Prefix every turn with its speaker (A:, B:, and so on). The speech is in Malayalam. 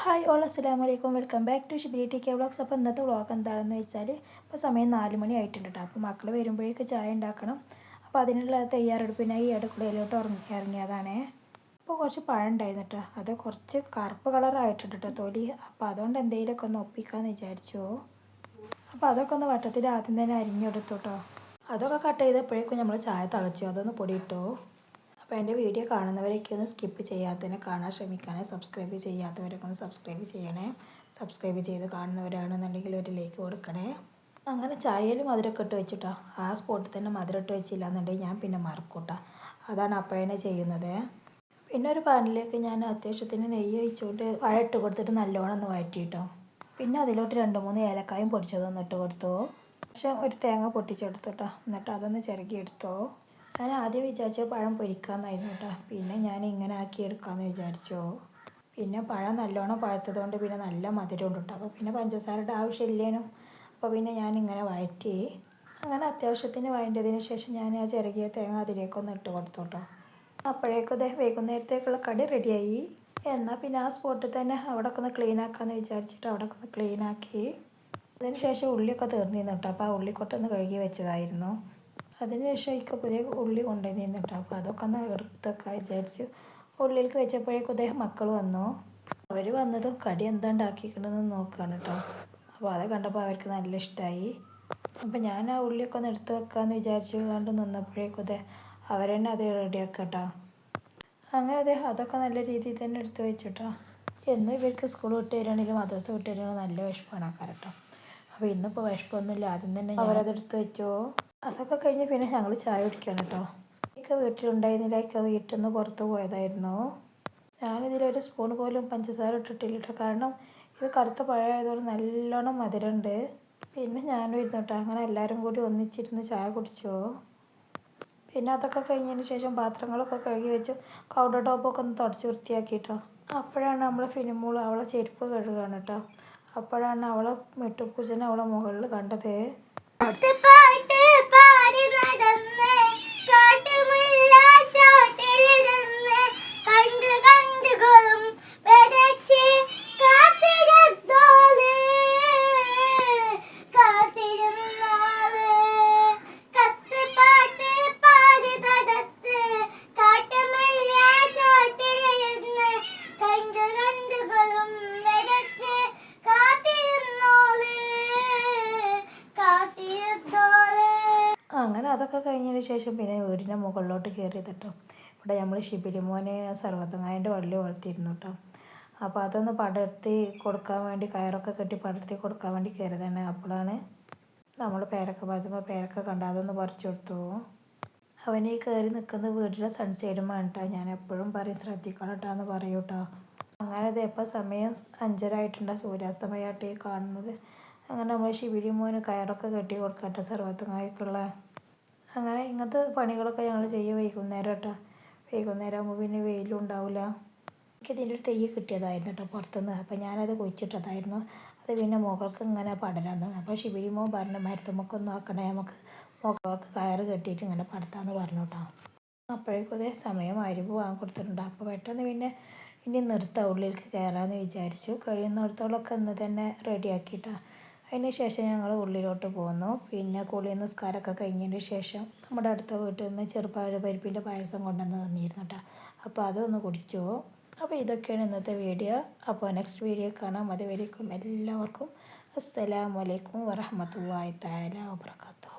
A: ഹായ് ഓൾ അസ്സലാമു അലൈക്കും. Welcome back to Shibili T K vlogs. അപ്പോൾ ഇന്നത്തെ വ്ളോഗ് എന്താണെന്ന് വെച്ചാൽ ഇപ്പോൾ സമയം നാല് മണി ആയിട്ടുണ്ട് കേട്ടോ അപ്പോൾ മക്കൾ വരുമ്പോഴേക്ക് ചായ ഉണ്ടാക്കണം. അപ്പോൾ അതിനുള്ള തയ്യാറെടുപ്പിനായി ഈ അടുക്കളയിലോട്ട് ഇറങ്ങി ഇറങ്ങിയതാണേ. അപ്പോൾ കുറച്ച് പഴം ഉണ്ടായിരുന്നു കേട്ടോ അത് കുറച്ച് കറുപ്പ് കളറായിട്ടുണ്ട് കേട്ടോ തൊലി. അപ്പോൾ അതുകൊണ്ട് എന്തെങ്കിലുമൊക്കെ ഒന്ന് ഒപ്പിക്കാമെന്ന് വിചാരിച്ചു. അപ്പോൾ അതൊക്കെ ഒന്ന് വട്ടത്തിൽ ആദ്യം തന്നെ അരിഞ്ഞെടുത്തു കേട്ടോ അതൊക്കെ കട്ട് ചെയ്തപ്പോഴേക്കും നമ്മൾ ചായ തിളച്ചു. അതൊന്ന് പൊടിയിട്ടു അപ്പോൾ എന്റെ വീഡിയോ കാണുന്നവരൊക്കെ ഒന്ന് സ്കിപ്പ് ചെയ്യാത്തതിനെ കാണാൻ ശ്രമിക്കണേ. സബ്സ്ക്രൈബ് ചെയ്യാത്തവരൊക്കെ ഒന്ന് സബ്സ്ക്രൈബ് ചെയ്യണേ. സബ്സ്ക്രൈബ് ചെയ്ത് കാണുന്നവരാണെന്നുണ്ടെങ്കിൽ ഒരു ലൈക്ക് കൊടുക്കണേ. അങ്ങനെ ചായയിൽ മധുരമൊക്കെ ഇട്ട് വെച്ചിട്ടോ. ആ സ്പോട്ടിൽ തന്നെ മധുരം ഇട്ട് വെച്ചില്ല എന്നുണ്ടെങ്കിൽ ഞാൻ പിന്നെ മറക്കൂട്ടാ. അതാണ് അപ്പോഴേ ചെയ്യുന്നത്. പിന്നെ ഒരു പാനിലേക്ക് ഞാൻ അത്യാവശ്യത്തിന് നെയ്യ് ഒഴിച്ചുകൊണ്ട് വഴ ഇട്ട് കൊടുത്തിട്ട് നല്ലോണം ഒന്ന് വഴറ്റിയിട്ടോ പിന്നെ അതിലോട്ട് രണ്ട് മൂന്ന് ഏലക്കായും പൊടിച്ചതൊന്ന് ഇട്ട് കൊടുത്തു. പക്ഷേ ഒരു തേങ്ങ പൊട്ടിച്ചെടുത്തു കേട്ടോ എന്നിട്ട് അതൊന്ന് ചിരകിയെടുത്തോ ഞാൻ ആദ്യം വിചാരിച്ച പഴം പൊരിക്കാമെന്നായിരുന്നു കേട്ടോ. പിന്നെ ഞാൻ ഇങ്ങനെ ആക്കി എടുക്കാമെന്ന് വിചാരിച്ചു. പിന്നെ പഴം നല്ലോണം പഴുത്തതുകൊണ്ട് പിന്നെ നല്ല മധുരമുണ്ട് കേട്ടോ. അപ്പോൾ പിന്നെ പഞ്ചസാരയുടെ ആവശ്യമില്ലേനും. അപ്പോൾ പിന്നെ ഞാൻ ഇങ്ങനെ വഴറ്റി. അങ്ങനെ അത്യാവശ്യത്തിന് വഴറ്റിയതിന് ശേഷം ഞാൻ ആ ചിറകിയ തേങ്ങ അതിലേക്കൊന്ന് ഇട്ട് കൊടുത്തു കേട്ടോ. അപ്പോഴേക്കും ദേ വൈകുന്നേരത്തേക്കുള്ള കടി റെഡിയായി. എന്നാൽ പിന്നെ ആ സ്പോട്ടിൽ തന്നെ അവിടെ ഒന്ന് ക്ലീൻ ആക്കാമെന്ന് വിചാരിച്ചിട്ട് അവിടെ ഒന്ന് ക്ലീൻ ആക്കി. അതിന് ശേഷം ഉള്ളിയൊക്കെ തീർന്നിരുന്നു കേട്ടോ. അപ്പോൾ ആ ഉള്ളിക്കൊട്ടൊന്ന് കഴുകി വെച്ചതായിരുന്നു. അതിന് ശേഷം എനിക്ക് പുതിയ ഉള്ളി കൊണ്ടുവന്നിരുന്നു അപ്പോൾ അതൊക്കെ ഒന്ന് എടുത്തൊക്കെ വിചാരിച്ചു. ഉള്ളിലേക്ക് വെച്ചപ്പോഴേക്കും അദ്ദേഹം മക്കൾ വന്നു. അവർ വന്നതും കടി എന്താ ഉണ്ടാക്കിക്കണമെന്ന് നോക്കുകയാണ് കേട്ടോ. അപ്പോൾ അത് കണ്ടപ്പോൾ അവർക്ക് നല്ല ഇഷ്ടമായി അപ്പോൾ ഞാൻ ആ ഉള്ളിയൊക്കെ ഒന്ന് എടുത്ത് വെക്കാമെന്ന് വിചാരിച്ചു കണ്ട് നിന്നപ്പോഴേക്കും അതെ അവരെന്നെ അത് റെഡിയാക്കട്ടോ അങ്ങനെ അദ്ദേഹം അതൊക്കെ നല്ല രീതിയിൽ തന്നെ എടുത്ത് വെച്ചിട്ടോ എന്നും ഇവർക്ക് സ്കൂൾ വിട്ട് വരികയാണെങ്കിലും മദ്രസ വിട്ട് വരികയാണെങ്കിലും നല്ല വിഷമമാണ് ആക്കാറ് കേട്ടോ അപ്പോൾ ഇന്നിപ്പോൾ വിഷമമൊന്നുമില്ല ആദ്യം തന്നെ അവരത് എടുത്ത് വെച്ചോ? അതൊക്കെ കഴിഞ്ഞ് പിന്നെ ഞങ്ങൾ ചായ കുടിക്കുകയാണ് കേട്ടോ ഇക്ക വീട്ടിലുണ്ടായിരുന്നില്ല. ഇക്ക വീട്ടിൽ നിന്ന് പുറത്ത് പോയതായിരുന്നു. ഞാനിതിലൊരു സ്പൂൺ പോലും പഞ്ചസാര ഇട്ടിട്ടില്ല കേട്ടോ കാരണം ഇത് കറുത്ത പഴമായതുകൊണ്ട് നല്ലോണം മധുരമുണ്ട് പിന്നെ ഞാനും ഇരുന്നു കേട്ടോ അങ്ങനെ എല്ലാവരും കൂടി ഒന്നിച്ചിരുന്ന് ചായ കുടിച്ചു. പിന്നെ അതൊക്കെ കഴിഞ്ഞതിന് ശേഷം പാത്രങ്ങളൊക്കെ കഴുകി വെച്ച് കൗണ്ടർ ടോപ്പൊക്കെ ഒന്ന് തുടച്ച് വൃത്തിയാക്കിയിട്ടോ അപ്പോഴാണ് നമ്മൾ ഫിനിമോൾ അവളെ ചെരുപ്പ് കഴുകുകയാണ് കേട്ടോ അപ്പോഴാണ് അവളെ മെട്ടുപൂജന അവളെ മുകളിൽ കണ്ടത്. അങ്ങനെ അതൊക്കെ കഴിഞ്ഞതിന് ശേഷം പിന്നെ വീടിന്റെ മുകളിലോട്ട് കയറി കേട്ടോ. ഇവിടെ നമ്മൾ ശിബിരിമോനെ സർവത്തങ്ങായന്റെ വള്ളി വളർത്തിയിരുന്നു കേട്ടോ. അപ്പോൾ അതൊന്ന് പടർത്തി കൊടുക്കാൻ വേണ്ടി കയറൊക്കെ കെട്ടി പടർത്തി കൊടുക്കാൻ വേണ്ടി കയറിയതാണ് അപ്പോഴാണ് നമ്മൾ പേരക്ക പറയുമ്പോൾ പേരക്ക കണ്ട അതൊന്ന് പറിച്ചു കൊടുത്തു. അവനീ കയറി നിൽക്കുന്ന വീടിന്റെ സൺസൈഡുമാണ് കേട്ടോ. ഞാൻ എപ്പോഴും പറയും ശ്രദ്ധിക്കണം കേട്ടോ എന്ന് പറയൂ കേട്ടോ. അങ്ങനെ സമയം അഞ്ചര ആയിട്ടുണ്ട് സൂര്യാസ്തമയമായിട്ട് ഈ കാണുന്നത്. അങ്ങനെ നമ്മൾ ശിബിരി മോന് കയറൊക്കെ കെട്ടി കൊടുക്കട്ടെ സർവത്തുങ്ങായിക്കുള്ള അങ്ങനെ ഇങ്ങനത്തെ പണികളൊക്കെ ഞങ്ങൾ ചെയ്യുക വൈകുന്നേരം കേട്ടോ. വൈകുന്നേരം ആകുമ്പോൾ പിന്നെ വെയിലും ഉണ്ടാവില്ല എനിക്ക് ഇതിന്റെ ഒരു തെയ്യ് കിട്ടിയതായിരുന്നു കേട്ടോ പുറത്തുനിന്ന്. അപ്പോൾ ഞാനത് കുഴിച്ചിട്ടതായിരുന്നു. അത് പിന്നെ മുകൾക്ക് ഇങ്ങനെ പടരാൻ തുടങ്ങി അപ്പോൾ മോൻ പറഞ്ഞു മരത്തുമ്മക്കൊന്നും ആക്കണേ നമുക്ക് മുകൾക്ക് കയറ് കെട്ടിയിട്ട് ഇങ്ങനെ പടത്താന്ന് പറഞ്ഞു കേട്ടോ. അപ്പോഴേക്കും അതേ സമയം അരിവ് വാങ്ങി കൊടുത്തിട്ടുണ്ട്. അപ്പോൾ പെട്ടെന്ന് പിന്നെ ഇനി നിർത്താം. ഉള്ളിലേക്ക് കയറാമെന്ന് വിചാരിച്ചു. കഴിയുന്നിടത്തോളമൊക്കെ ഇന്ന് തന്നെ റെഡിയാക്കിയിട്ടാണ് അതിന് ശേഷം ഞങ്ങൾ ഉള്ളിലോട്ട് പോന്നു. പിന്നെ കുളി നിസ്കാരമൊക്കെ കഴിഞ്ഞതിന് ശേഷം നമ്മുടെ അടുത്ത വീട്ടിൽ നിന്ന് ചെറുപയർ പരിപ്പിന്റെ പായസം കൊണ്ടുവന്ന് തന്നിരുന്നു കേട്ടോ അപ്പോൾ അതൊന്ന് കുടിച്ചു. അപ്പോൾ ഇതൊക്കെയാണ് ഇന്നത്തെ വീഡിയോ. അപ്പോൾ നെക്സ്റ്റ് വീഡിയോ കാണാം. അതുവരേക്കും എല്ലാവർക്കും അസ്സലാമലൈക്കും വറഹമത്തല്ലാ താല വബറകാതുഹു.